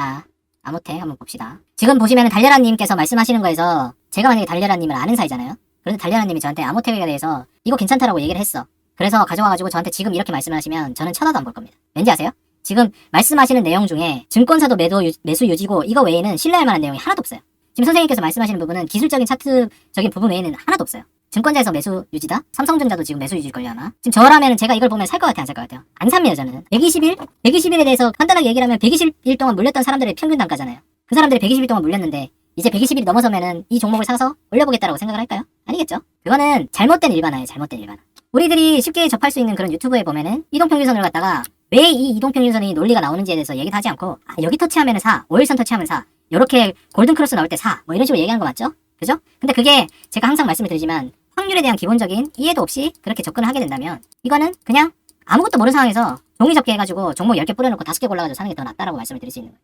자, 아무태 한번 봅시다. 지금 보시면 달려라님께서 말씀하시는 거에서 제가 만약에 달려라님을 아는 사이잖아요. 그런데 달려라님이 저한테 아모텍에 대해서 이거 괜찮다라고 얘기를 했어. 그래서 가져와가지고 저한테 지금 이렇게 말씀을 하시면 저는 쳐다도 안 볼 겁니다. 왠지 아세요? 지금 말씀하시는 내용 중에 증권사도 매도 유- 매수 유지고 이거 외에는 신뢰할 만한 내용이 하나도 없어요. 지금 선생님께서 말씀하시는 부분은 기술적인 차트적인 부분 외에는 하나도 없어요. 증권사에서 매수 유지다? 삼성전자도 지금 매수 유지일 걸요 아마? 지금 저라면 제가 이걸 보면 살 것 같아요 안 살 것 같아요? 안 삽니다 저는 120일? 120일에 대해서 간단하게 얘기를 하면 120일 동안 물렸던 사람들의 평균 단가잖아요 그 사람들이 120일 동안 물렸는데 이제 120일이 넘어서면은 이 종목을 사서 올려보겠다라고 생각을 할까요? 아니겠죠 그거는 잘못된 일반화예요 잘못된 일반화 우리들이 쉽게 접할 수 있는 그런 유튜브에 보면은 이동평균선을 갖다가 왜 이 이동평균선이 논리가 나오는지에 대해서 얘기도 하지 않고 아, 여기 터치하면 사 5일선 터치하면 사 요렇게 골든크로스 나올 때 사 뭐 이런 식으로 얘기하는 거 맞죠? 그죠? 근데 그게 제가 항상 말씀을 드리지만 확률에 대한 기본적인 이해도 없이 그렇게 접근을 하게 된다면 이거는 그냥 아무것도 모르는 상황에서 종이 접기 해가지고 종목 10개 뿌려놓고 5개 골라가지고 사는 게 더 낫다라고 말씀을 드릴 수 있는 거예요.